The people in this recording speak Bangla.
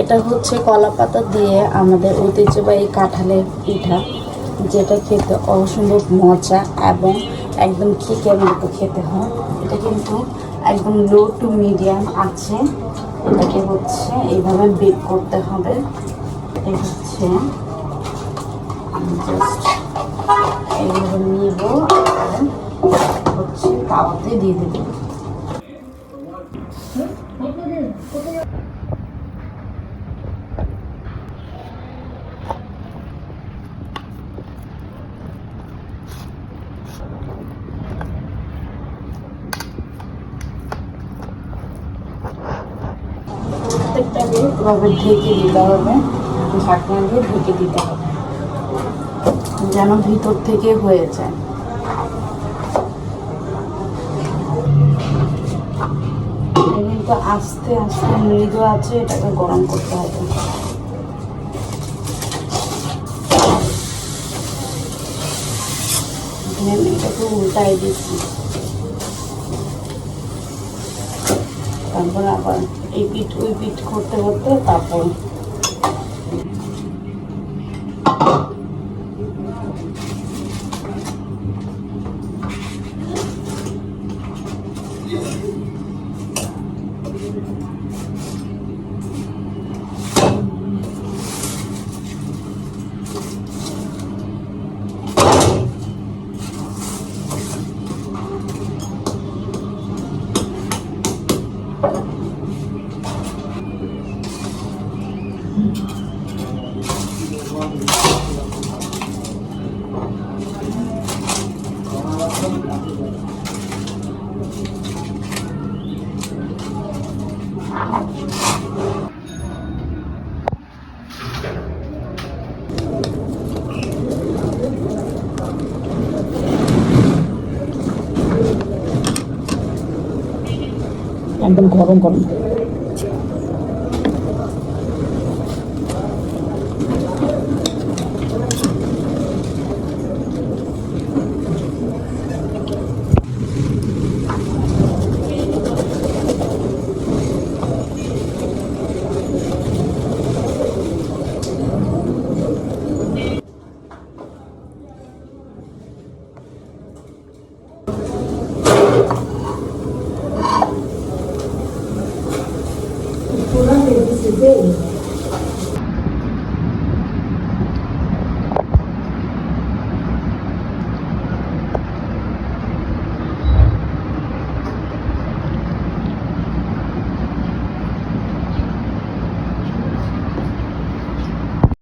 এটা হচ্ছে কলা পাতা দিয়ে আমাদের ঐতিহ্যবাহী কাঁঠালের পিঠা, যেটা খেতে অসম্ভব মজা এবং একদম খিকের মতো খেতে হয়। এটা কিন্তু একদম লো টু মিডিয়াম আছে। এটাকে হচ্ছে এইভাবে বেক করতে হবে। এটা হচ্ছে আমি জাস্ট এইভাবে নিব হচ্ছে তাওয়াতে দিয়ে দেবো। প্রত্যেকটাকে এভাবে ঢেকে দিতে হবে, ঢাকনা দিয়ে ঢেকে দিতে হবে, যেন ভিতর থেকে হয়ে যায়। কিন্তু আস্তে আস্তে মৃদু আছে, এটাকে গরম করতে হবে। এটাকে উল্টাই দিচ্ছি। তারপর আবার এই পিঠ ওই পিঠ করতে করতে তারপর একদম গরম গরম today